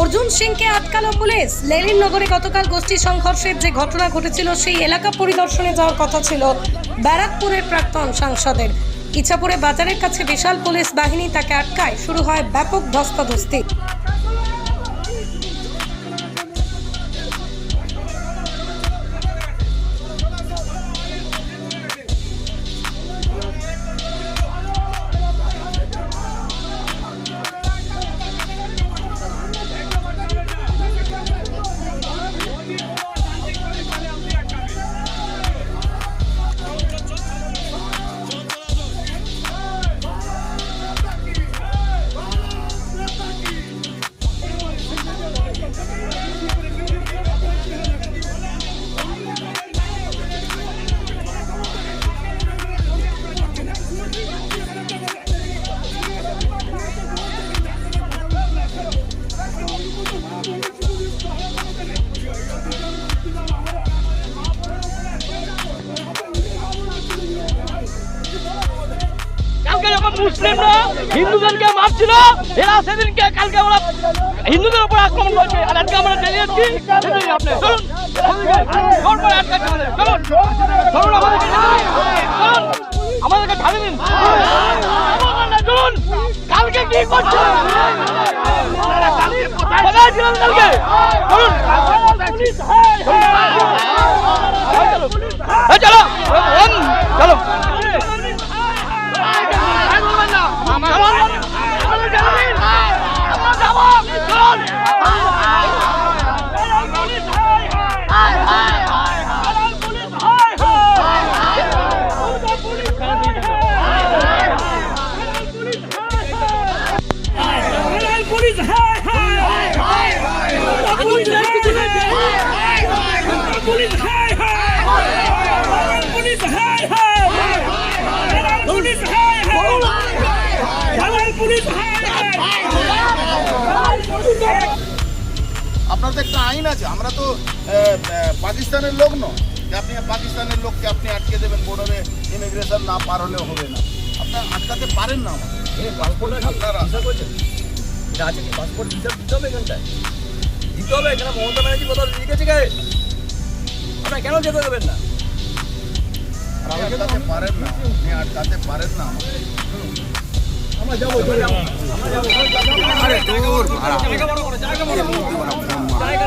অর্জুন সিংকে আটকালো পুলিশ। লেলিন নগরে গতকাল গোষ্ঠী সংঘর্ষের যে ঘটনা ঘটেছিল, সেই এলাকা পরিদর্শনে যাওয়ার কথা ছিল ব্যারাকপুরের প্রাক্তন সাংসদের। ইচ্ছাপুরে বাজারের কাছে বিশাল পুলিশ বাহিনী তাকে আটকায়। শুরু হয় ব্যাপক ধস্তাধস্তি। মুসলিমরা হিন্দুদেরকে মারছিল এরা সেদিনকে কালকে আমরা হিন্দুদের উপর আক্রমণ করছে আর আজকে আমরা চালিয়েছি চলুন চলুন আমাদেরকে চলুন আমাদেরকে ঢালি দিন চলুন কালকে কি করছে? কোথায় ছিলেন কালকে। চলুন আপনার তো একটা আইন আছে আমরা তো পাকিস্তানের লোক নয়। যে আপনি পাকিস্তানের লোককে আপনি আটকে দেবেন বর্ডারে ইমিগ্রেশন না পার হলেও হবে না। আপনার আটকাতে পারেন না আপনারা এটা আছে কি? পাসপোর্ট ভিসা দিতে হবে এখানটায়? দিতে হবে এখানে মমতা ব্যানার্জি কোথাও লিখেছে আপনারা কেন যেতে দেবেন না? আটকাতে পারেন না। আপনি আটকাতে পারেন না আরে দূর জায়গা